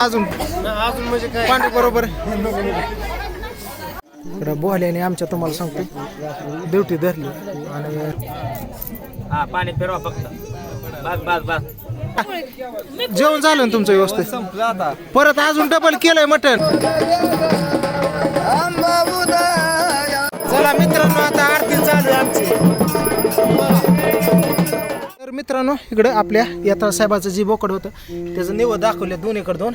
अजून? अजून म्हणजे काय? पांडू बरोबर. इकडं बोहल्याने आमच्या तुम्हाला सांगतो ड्युटी धरली आणि हा पाणी फिरवा फक्त. बस बस बस. जेवण झालं ना तुमचं व्यवस्थित? संपलं आता. परत अजून डबल केलंय मटन चला मित्रांनो आता आरती चालू आहे आमची. मित्रांनो इकडं आपल्या यात्रा साहेबाचं जे बोकड होतं त्याचं निवड दाखवलं दोन्हीकडे दोन.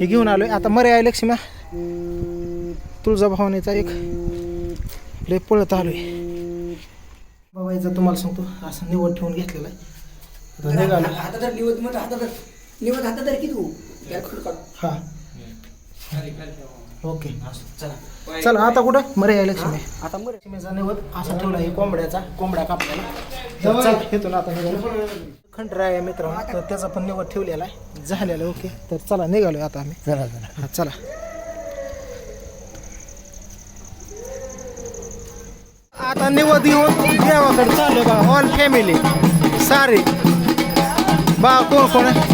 हे घेऊन आलोय. आता मर्या लक्ष्म्या तुळजाभवानीचा एक लय पळत आलोय. बाबा याचं तुम्हाला सांगतो असं निवड ठेवून घेतलेला आहे. निघालो. मग की तू. हा. ओके. चला चला आता कुठं? मरे आहे लक्ष्मी. आता मरे. लक्ष्मीचा निवड असा ठेवला आहे कोंबड्याचा कोंबड्या कापल्याला आता निघालो. खंडरा आहे मित्रांनो तर त्याचा पण निवड ठेवलेला आहे. झालेला ओके तर चला निघालो आता आम्ही. चला चला. चला. आता निवड येऊन देवाकडे चाललो बघा ऑल फॅमिली सारे. बा कोण कोण आहे?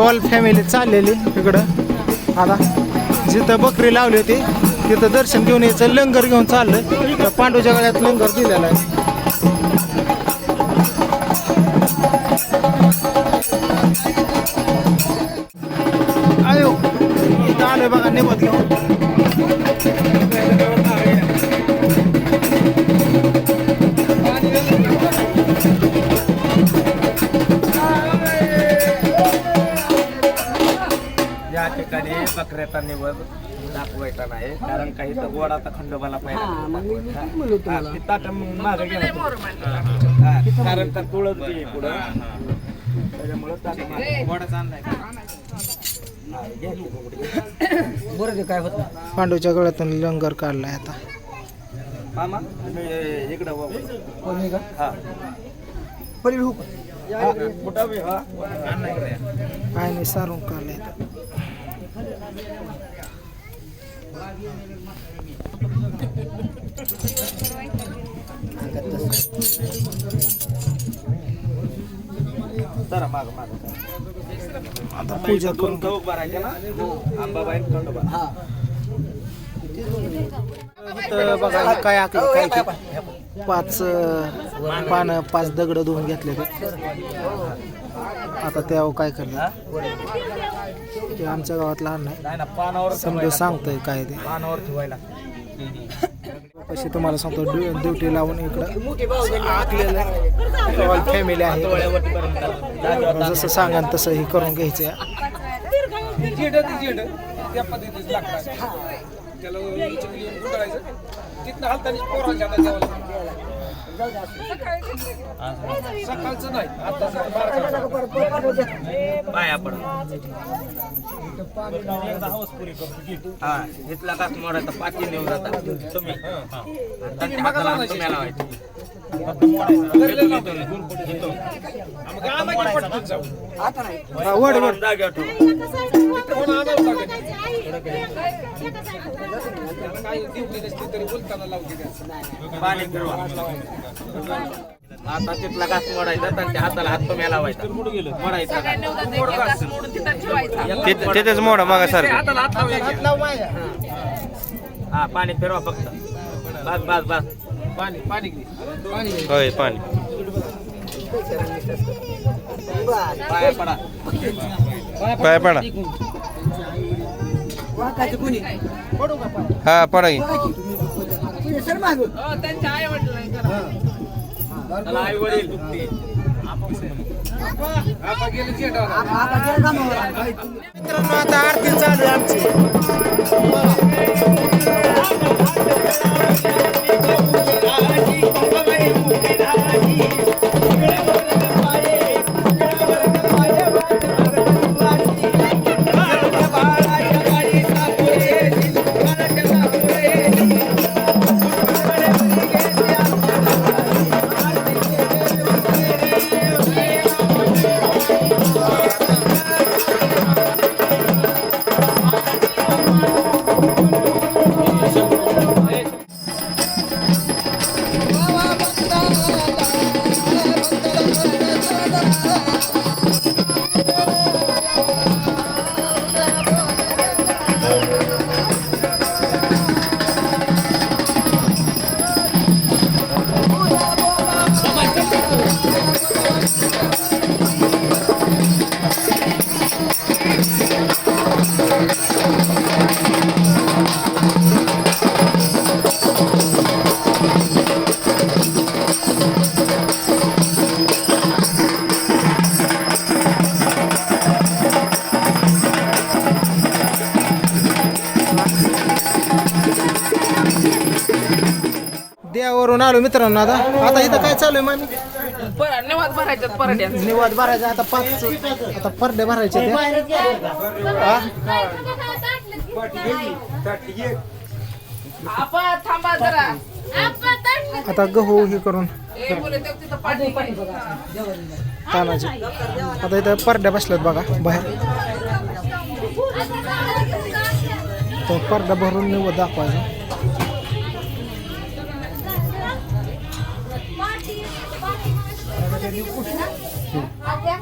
ऑल फॅमिली चाललेली इकडं. आता जिथं बकरी लावली होती तिथं दर्शन घेऊन यायचं लंगर घेऊन चाललं तर पांडूच्या गळ्यात लंगर दिलेला आहे. आयो इथं आलोय बघा निवत घेऊन. या ठिकाणी बकऱ्याचा निवड दाखवायचा नाही कारण काही तर गोडाचा खंडोबाला पाहिजे ताट मागे गेला कारण तर तुळस बी आहे पुढं. त्याच्यामुळं? हा. बरं ते काय होत नाही. पांडूच्या गळ्यातून लंगर काढलाय आता. मामा इकडं वा. कोणी का? हा. परी हो. काय नाही सारून काढलाय. आता पूजा करून दोन गहू भरायचे ना? आंबाबाई खंडोबा हा. इथं बघा काय काय ते पाच पानं पाच दगड धुवून घेतले आता त्यावर काय करणार? ते आमच्या गावात लहान नाही नाही ना पानावर समजा सांगतोय काय ते. पानावर ठेवायला तुम्हाला सांगतो ड्यु- ड्युटी लावून इकडं. आकलेलं फॅमिली आहे. जसं सांगा तसं हे करून घ्यायचं. जेड सकाळचं नाही आता बारा पाया पड घेतला तास कास तर पाठी नेऊन जातात तुम्ही आणि हाताला तुम्ही वड वड पाणी फिरवा. आता तिथला घास मोडायचा आणि त्या हाताला हात तुम्ही लावायचा मोडायचा. तिथेच मोडा मागा सारखं हाताला हात लावायचे. हा. पाणी फिरवा फक्त. बस बस बस. पाणी पाणी. होय पाणी. पाया पडा. पाय पडा. हा पडा की तुझे सर माग त्याला आई वडील. मित्रांनो आता आरती चालू आमची. पड्ड्यावरून आलो मित्रांनो आता. आता इथं काय चालू आहे मामी? निवाद भरायच्यात पराठ्या निवाद भरायचा. आता पाच आता परडे भरायचे ते हा? आपा थांबा जरा. आता गहू हे करून. ए बोले ते तिथं पाणी पाणी तानाचे आता इथं परड्या बसल्यात बघा बाहेर. तर परडा भरून निवड दाखवायचा.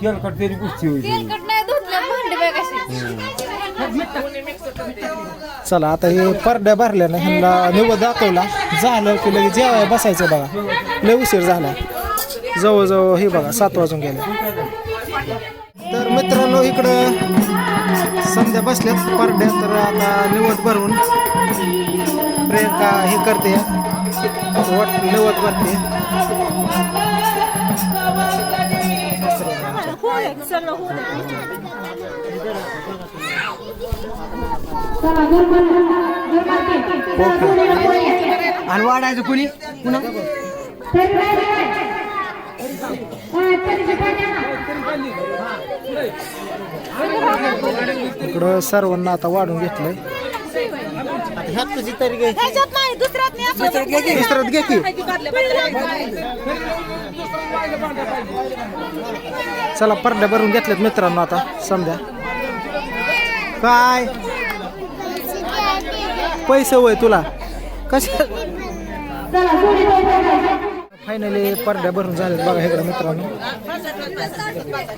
तेलकट नाही धुतलं भांडी बघ चला आता हे परड्या भरल्या ना ह्यांना निवड दाखवला. झालं की लगेच जेवाय बसायचं बघा. लय उशीर झाला. जवळजवळ हे बघा सात वाजून गेले. तर मित्रांनो इकडं संध्या बसल्यात परड्या तर आता निवड भरून प्रियंका हे करते. वट निवड भरते. आणि वाढायचं कुणी? पुन्हा इकडं सर्वांना आता वाढून घेतलंय. त्याच्यात नाही दुसऱ्यात नाही आपलं. दुसऱ्यात घे की चला परड्या भरून घेतल्यात मित्रांनो आता समजा. काय? पैसे होय तुला. कशा? फायनली परड्या भरून झाल्यात बघा इकडे मित्रांनो. मला चालता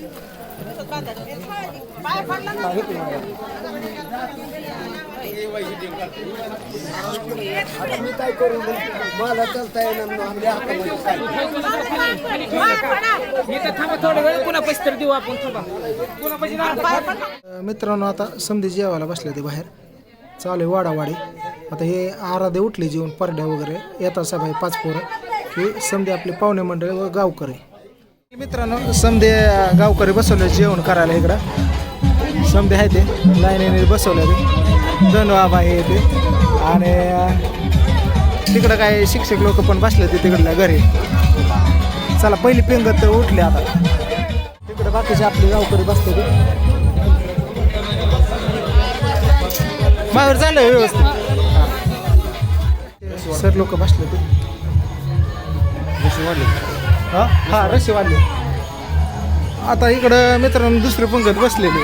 काय करू मला थोडा येणार मित्रांनो आता समधी जेवायला बसले ते बाहेर. चालू आहे वाडावाडी. आता हे आराधे उठले जेवण परड्या वगैरे. येतात सगळे पाच पोरं. हे समधे आपले पाहुणे मंडळी व गावकरी. मित्रांनो समधे गावकरी बसवले जेवण करायला इकडं. समधे आहे ते. लाईनीने बसवले ते. धनवाबा हे ते. आणि तिकडं काय शिक्षक लोक पण बसले ते तिकडल्या घरी. चला पहिली पिंगत उठली आता. तिकडं बाकीचे आपले गावकरी बसते ते बाहेर झालं व्यवस्थित. सर लोक बसले ते हा हां रशी वाढले आता इकडं मित्रांनो दुसरी पंगत बसलेली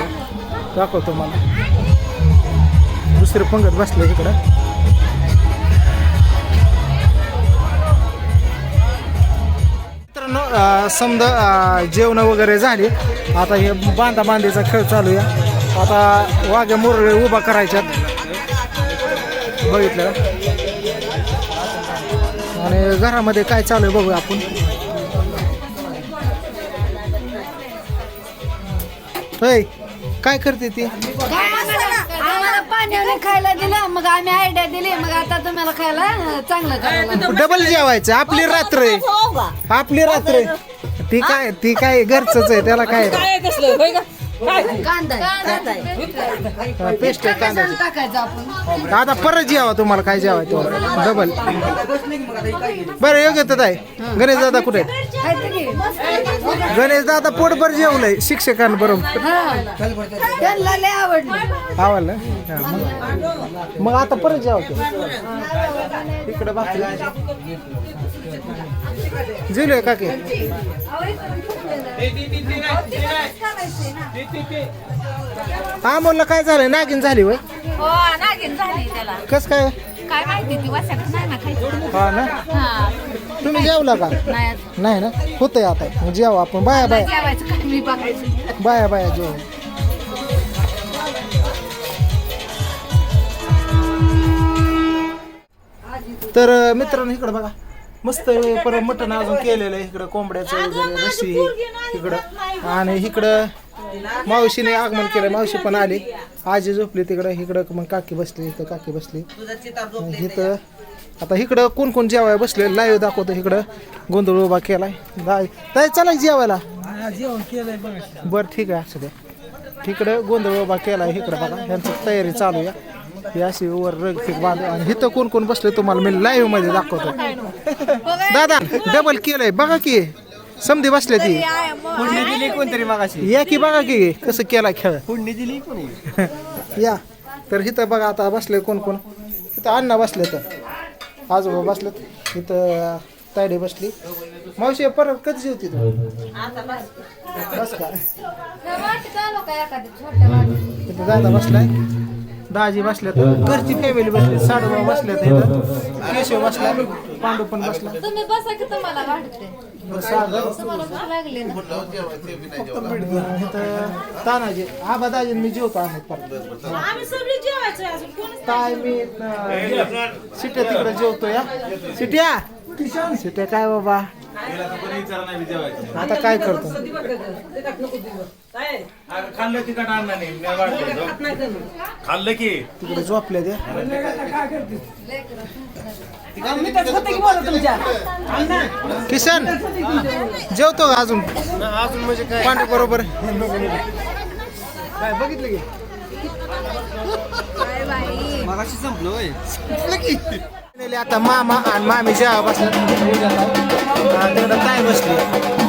दाखवतो मला दुसरे पंगत बसले इकडं मित्रांनो समजा जेवणं जेवण वगैरे झाली. आता हे बांधा बांधीचा खेळ चालू आहे. आता वाघ्या मुरळे उभा करायच्यात. बघितलं. आणि घरामध्ये काय चालू आहे बघूया आपण. होय. काय करते ती? आम्हाला पाण्याने खायला दिलं मग आम्ही आयडिया दिली मग आता तुम्हाला खायला चांगलं करायला. डबल जेवायचं आपली रात्र आहे. आपली रात्र आहे. ती काय ती काय घरचंच आहे त्याला काय? कांदा आहे. पेस्ट आहे कांद्याची टाकायचं आपण. आता परत जेवा तुम्हाला काय जेवायचं? डबल. बरं योग्य तर आहे गणेश दादा कुठे? गणेश दादा पोटभर जेवलंय शिक्षकांबरोबर. हा. त्यांना लय आवडलं. आवडलं? हा, मग- मग आता परत जेवतो इकडे बाकी जेवलोय काकी हा म्हणलं काय झालं नागिन झाली वय हो नागिन झाली त्याला. कस काय? काय माहिती ती वसात नाही ना खायची. हा ना? हा. तुम्ही जेवला का? नाही नाही ना? होतंय आता. मग जेवा आपण. बाया बाया. जेवायचं काय मी बघायचं. बाया बाया जेवू. तर अं, मित्रांनो इकडं बघा. मस्त परत मटण अजून केलेलं आहे. इकडं कोंबड्याचं वगैरे रशी इकडं. आणि इकडं मावशीने आगमन केलं मावशी पण आली. आजी झोपली तिकडं. इकडं मग काकी बसली. इथं काकी बसली. इथं आता इकडं कोण कोण जेवाय बसले? लाईव्ह दाखवतो इकडं. गोंधळ उभा केलाय. दाय ताई चला जेवायला. बरं ठीक आहे असं द्या. तिकडं गोंधळ उभा केलाय इकडं बघा. यांची तयारी चालू ही अशी वर रग फिक बांध आणि इथं कोण कोण बसले तुम्हाला मी लाईव्हमध्ये दाखवतो. दादा डबल केलंय. बघा की. समधी बसले ती. दिली कोणतरी मागाशी. या की बघा की. कसं केला खेळ. दिली कोणी? या. तर इथं बघा आता बसले कोण कोण. इथं अण्णा बसले तर आजोबा बसलेत. इथं तायडे बसली. मावशी परत कधी जेवती तू? बस का? इथं दादा बसलाय. दाजी बसल्यात. घरची फॅमिली बसली साडूबा बसल्यात इथं. केशव बसला पांडू पण बसला. तुम्ही बसा की तुम्हाला वाटते तानाजी आबा दाजी मी जेवतो आम्ही कोण काय मी अं, सिट्या तिकडे जेवतो या सिट्या? सिट्या काय बाबा? आता काय करतो? खाल्लं तिकट नाही की. तिकडे झोपले ते. किसन जेवतो का अजून? अजून म्हणजे काय? पांडू बरोबर. काय बघितलं की? मागाशी संपलो होय. नेले आता मामा आणि मामी जेव्हा बसल्या तिकडं काय बसली?